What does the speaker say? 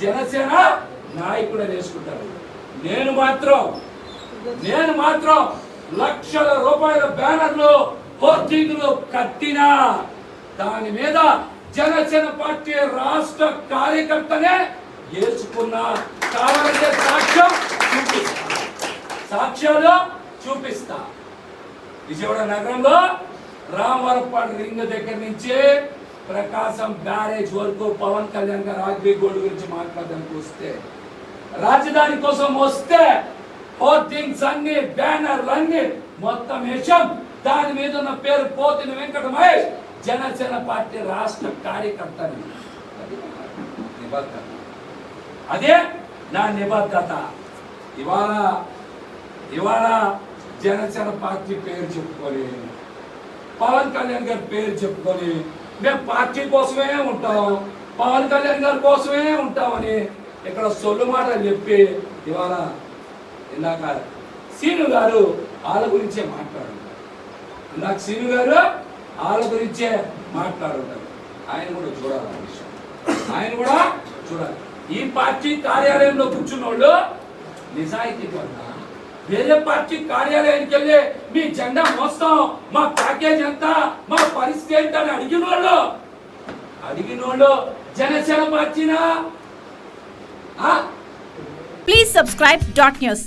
జనసేన నాయకుడు చేసుకుంటారు నేను మాత్రం నేను మాత్రం లక్షల రూపాయల బ్యానర్లు హోర్డింగ్లు కట్టినా దాని మీద జనసేన పార్టీ రాష్ట్ర కార్యకర్తనే వేసుకున్నా. కావాలంటే సాక్ష్యం చూపిస్తా. సాక్ష్యాలు చూపిస్తా. విజయవాడ నగరంలో రామవరపాడు రింగ్ దగ్గర నుంచి ప్రకాశం బ్యారేజ్ వరకు పవన్ కళ్యాణ్ గారు అగ్రిగోల్డ్ గురించి మాట్లాడడానికి వస్తే రాజధాని కోసం వస్తే హోర్డింగ్స్ అన్ని బ్యానర్లు అన్ని మొత్తం వేషం దాని మీద ఉన్న పేరు పోతిన వెంకట మహేష్ జనసేన పార్టీ రాష్ట్ర నా నిబద్ధత. అదే నా నిబద్ధత. ఇవాళ ఇవాళ జనసేన పార్టీ పేరు చెప్పుకొని పవన్ కళ్యాణ్ గారి పేరు చెప్పుకొని మేము పార్టీ కోసమే ఉంటాం. పవన్ కళ్యాణ్ గారి కోసమే ఉంటామని ఇక్కడ సొల్లు మాటలు చెప్పి ఇవాళ ఇందాక సీను గారు వాళ్ళ గురించే మాట్లాడుతారు ఇందాక సీను గారు వాళ్ళ గురించే మాట్లాడుంటారు ఆయన కూడా చూడాలి ఆయన కూడా చూడాలి. ఈ పార్టీ కార్యాలయంలో కూర్చున్న వాళ్ళు నిజాయితీ కన్నా వేరే పార్టీ కార్యాలయానికి వెళ్ళి మీ జెండా మోస్తాం మా ప్యాకేజ్ ఎంత మా పరిస్థితి ఏంటని అడిగిన వాళ్ళు అడిగిన వాళ్ళు Janasena పార్టీనా? Please subscribe dot news.